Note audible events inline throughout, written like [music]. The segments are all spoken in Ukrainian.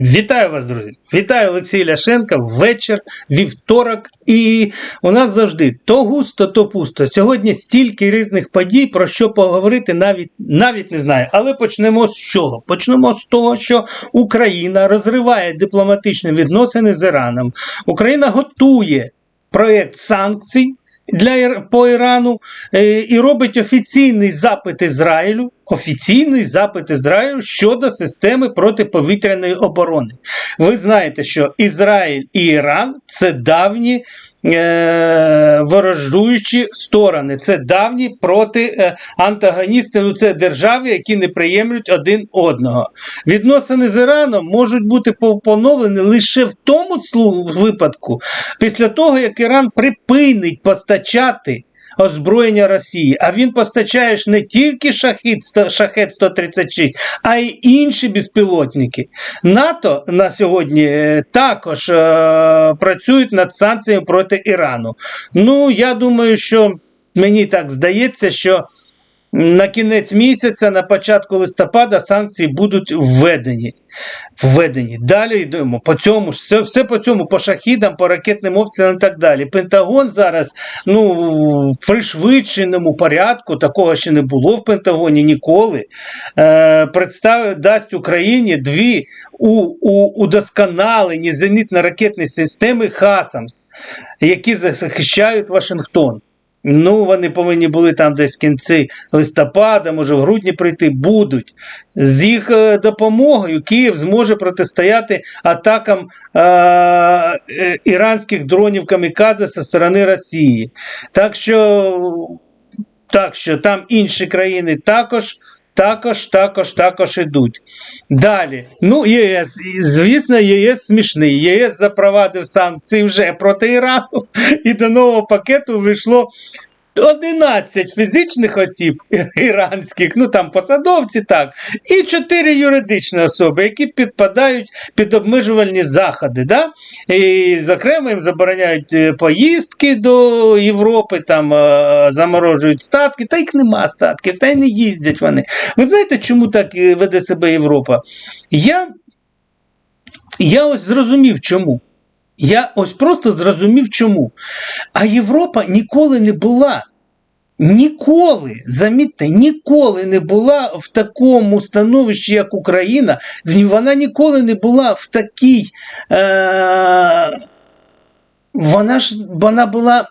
Вітаю вас, друзі! Вітаю Олексій Ляшенка. Вечір, вівторок. І у нас завжди то густо, то пусто. Сьогодні стільки різних подій, про що поговорити навіть навіть не знаю. Але почнемо з чого? Почнемо з того, що Україна розриває дипломатичні відносини з Іраном. Україна готує проєкт санкцій. Для по Ірану е, і робить офіційний запит Ізраїлю, офіційний запит Ізраїлю щодо системи протиповітряної оборони. Ви знаєте, що Ізраїль і Іран це давні е, ворожуючі сторони, це давні проти е, антагоністи, ну це держави, які не приємлють один одного. Відносини з Іраном можуть бути поновлені лише в тому випадку, після того, як Іран припинить постачати озброєння Росії, а він постачає ж не тільки шахет, шахет 136, а й інші безпілотники. НАТО на сьогодні е, також е, працюють над санкціями проти Ірану. Ну, я думаю, що мені так здається, що на кінець місяця, на початку листопада, санкції будуть введені. Введені. Далі йдемо по цьому, все, все по цьому, по шахідам, по ракетним обстрілам і так далі. Пентагон зараз ну, в пришвидшеному порядку, такого ще не було в Пентагоні ніколи. Е, представ, дасть Україні дві у, у, удосконалені зенітно-ракетні системи ХАСАМС, які захищають Вашингтон. Ну, вони повинні були там десь в кінці листопада, може в грудні прийти, будуть. З їх е, допомогою Київ зможе протистояти атакам е, е, іранських дронів камікадзе зі сторони Росії. Так що, так що там інші країни також. Також, також, також ідуть. Далі. Ну, ЄС, звісно, ЄС смішний. ЄС запровадив санкції вже проти Ірану, і до нового пакету вийшло 11 фізичних осіб іранських, ну там посадовці, так, і 4 юридичні особи, які підпадають під обмежувальні заходи. Да? І, зокрема, їм забороняють е, поїздки до Європи, там е, заморожують статки, та їх нема статків, та й не їздять вони. Ви знаєте, чому так е, веде себе Європа? Я, я ось зрозумів, чому. Я ось просто зрозумів, чому. А Європа ніколи не була. Ніколи, замітьте, ніколи не була в такому становищі, як Україна. Вона ніколи не була в такій. Е- вона ж вона була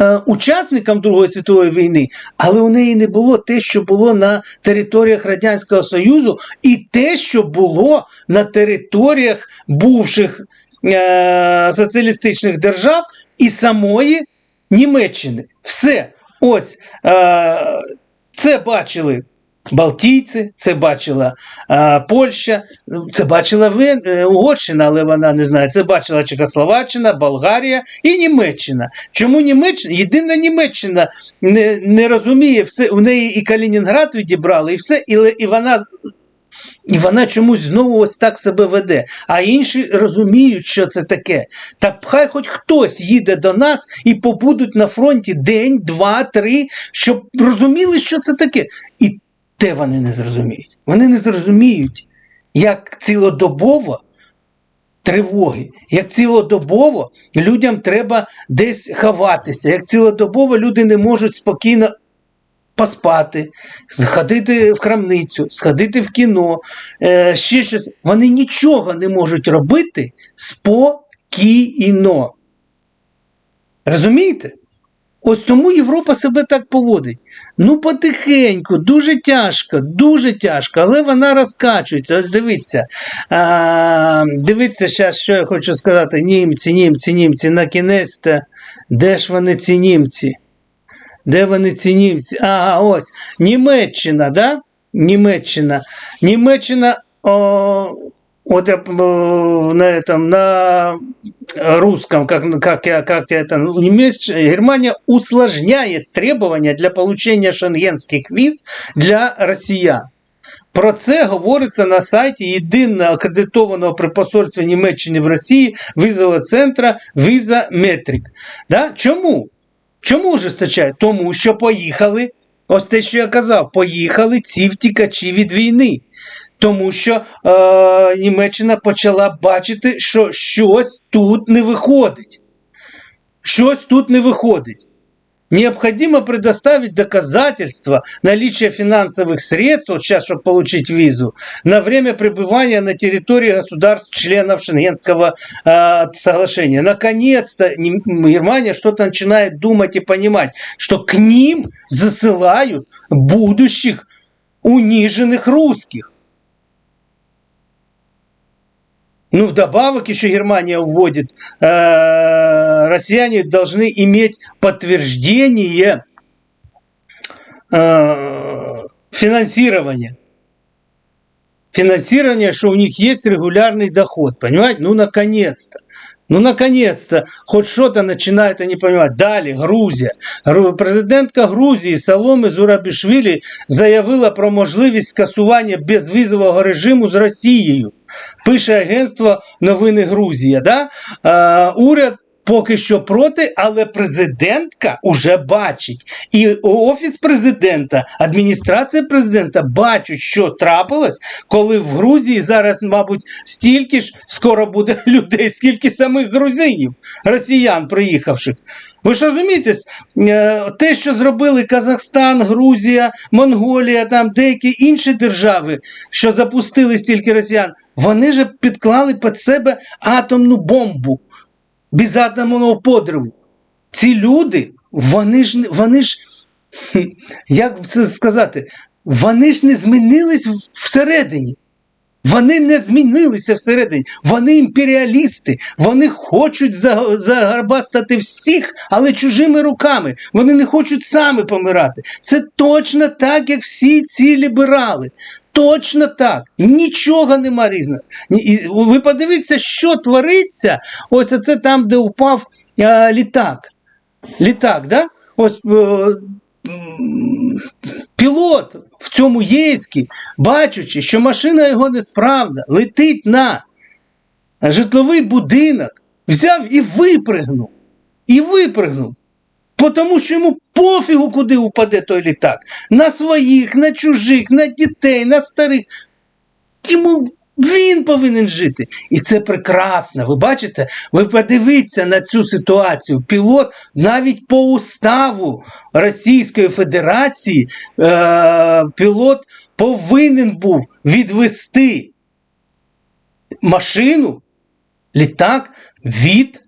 е, учасником Другої світової війни, але у неї не було те, що було на територіях Радянського Союзу, і те, що було на територіях бувших е, соціалістичних держав і самої Німеччини. Все. Ось е, це бачили. Балтійці, це бачила е, Польща, це бачила е, Угорщина, але вона не знає. Це бачила Чехословаччина, Болгарія і Німеччина. Чому Німеччина? Єдина Німеччина не, не розуміє все. У неї і Калінінград відібрали, і все, і, і вона. І вона чомусь знову ось так себе веде. А інші розуміють, що це таке. Та хай хоч хтось їде до нас і побудуть на фронті день, два, три, щоб розуміли, що це таке. І те вони не зрозуміють. Вони не зрозуміють, як цілодобово тривоги, як цілодобово людям треба десь ховатися, як цілодобово люди не можуть спокійно поспати, сходити в крамницю, сходити в кіно, е, ще щось. Вони нічого не можуть робити спокійно. Розумієте? Ось тому Європа себе так поводить. Ну, потихеньку, дуже тяжко, дуже тяжко, але вона розкачується. Ось дивіться. А, дивіться, зараз, що я хочу сказати: німці, німці, німці, на кінець, де ж вони ці німці? Де вони ці німці? Ага, ось. Німеччина, да? Німеччина. Німеччина. О, вот я э, на этом, на русском, как, как, я, как я это, немец, Германия усложняет требования для получения шенгенских виз для россиян. Про це говориться на сайті єдиного акредитованого при посольстві Німеччини в Росії візового центра Visa Metric. Да? Чому? Чому ожесточають? Тому що поїхали, ось те, що я казав, поїхали ці втікачі від війни. Тому що е, Німеччина почала бачити, що щось тут не виходить. Щось тут не выходит. Необходимо предоставить доказательства наличия финансовых средств, вот сейчас, чтобы получить визу, на время пребывания на территории государств-членов Шенгенского э, соглашения. Наконец-то Германия что-то начинает думать и понимать, что к ним засылают будущих униженных русских. Ну, вдобавок еще Германия вводит, э, россияне должны иметь подтверждение э, финансирования. Финансирование, что у них есть регулярный доход, понимаете? Ну, наконец-то. Ну, наконец-то, хоть что-то начинают они понимать. Далі, Грузія. Гру- Президентка Грузії Саломи Зурабішвілі заявила про можливість скасування безвізового режиму з Росією. Пише агентство новини Грузія. Да? Е, уряд поки що проти, але президентка уже бачить. І офіс президента, адміністрація президента бачать, що трапилось, коли в Грузії зараз, мабуть, стільки ж скоро буде [laughs] людей, скільки самих грузинів, росіян приїхавших. Ви ж розумієте, е, те, що зробили Казахстан, Грузія, Монголія, там деякі інші держави, що запустили стільки росіян, вони ж підклали під себе атомну бомбу без атомного подриву. Ці люди, вони ж, вони ж, як це сказати, вони ж не змінились всередині. Вони не змінилися всередині. Вони імперіалісти. Вони хочуть за- загарбастати всіх, але чужими руками. Вони не хочуть самі помирати. Це точно так, як всі ці ліберали. Точно так. Нічого нема різного. Ви подивіться, що твориться. Ось це там, де упав е, літак. Літак, да? Ось е, м, пілот в цьому єйській, бачучи, що машина його несправна, летить на житловий будинок, взяв і випригнув. І випригнув. Бо Тому що йому пофігу, куди упаде той літак. На своїх, на чужих, на дітей, на старих. Йому він повинен жити. І це прекрасно. Ви бачите, ви подивіться на цю ситуацію. Пілот навіть по уставу Російської Федерації е- пілот повинен був відвести машину, літак від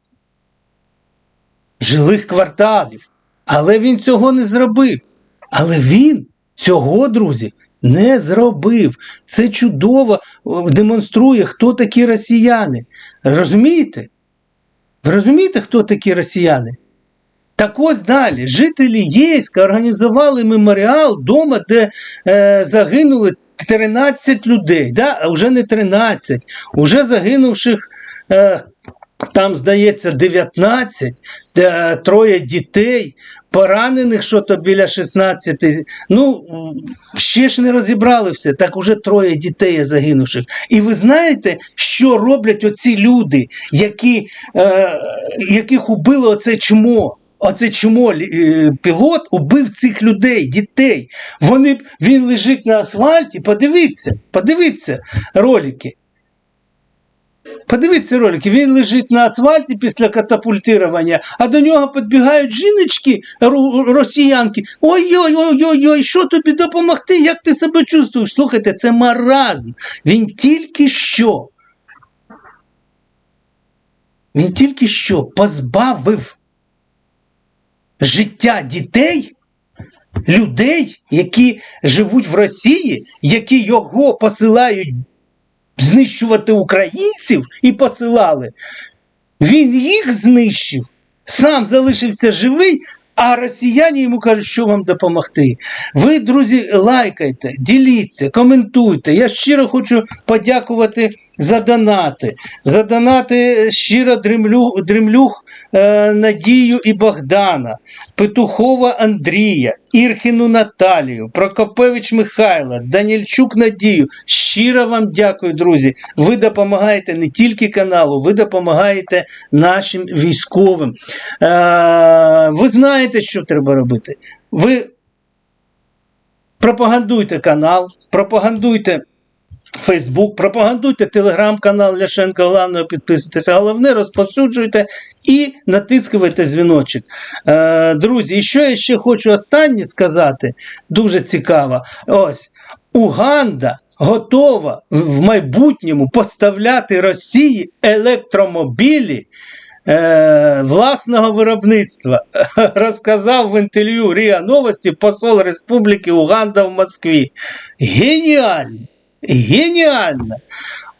жилих кварталів. Але він цього не зробив. Але він цього, друзі, не зробив. Це чудово демонструє, хто такі росіяни. Розумієте? Ви розумієте, хто такі росіяни? Так ось далі. Жителі Єйська організували меморіал вдома, де е, загинули 13 людей. Да? А вже не 13, уже загинувших. Е, там, здається, 19, е, троє дітей, поранених що то біля 16. Ну, ще ж не розібрали все, так уже троє дітей загинувших. І ви знаєте, що роблять оці люди, які, е, яких убило оце чмо? Оце чмо е, пілот убив цих людей, дітей. Вони, він лежить на асфальті, подивіться, подивіться ролики. Подивіться ролики, він лежить на асфальті після катапультирования, а до нього підбігають жіночки, росіянки. Ой-ой-ой-ой, що тобі допомогти? Як ти себе чувствуєш? Слухайте, це маразм. Він тільки що. Він тільки що позбавив життя дітей, людей, які живуть в Росії, які його посилають знищувати українців і посилали. Він їх знищив, сам залишився живий, а росіяни йому кажуть, що вам допомогти. Ви, друзі, лайкайте, діліться, коментуйте. Я щиро хочу подякувати за донати. За донати щиро дремлю, дремлюх е, Надію і Богдана, Петухова Андрія, Ірхіну Наталію, Прокопевич Михайла, Данільчук Надію. Щиро вам дякую, друзі. Ви допомагаєте не тільки каналу, ви допомагаєте нашим військовим. Е, ви знаєте, що треба робити. Ви пропагандуйте канал, пропагандуйте Фейсбук, пропагандуйте телеграм-канал Ляшенка Главного, підписуйтеся. Головне, розповсюджуйте і натискуйте дзвіночок. Е, друзі, і що я ще хочу останнє сказати, дуже цікаво. Ось Уганда готова в майбутньому поставляти Росії електромобілі. Е, власного виробництва [laughs] розказав в інтерв'ю Ріа Новості посол Республіки Уганда в Москві. Геніально! Геніально!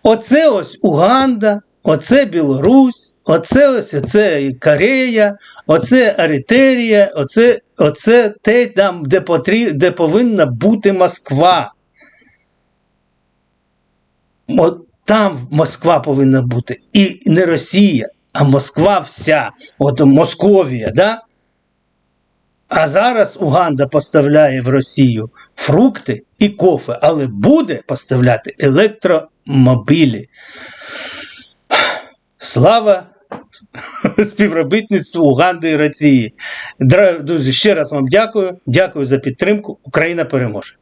Оце ось Уганда, оце Білорусь, оце ось оце Корея, оце Аритерія, оце, оце те там, де, потрі, де повинна бути Москва. От там Москва повинна бути. І не Росія, а Москва вся. От Московія, да? А зараз Уганда поставляє в Росію фрукти і кофе, але буде поставляти електромобілі. Слава співробітництву Уганди і Росії. Друзі, ще раз вам дякую. Дякую за підтримку. Україна переможе.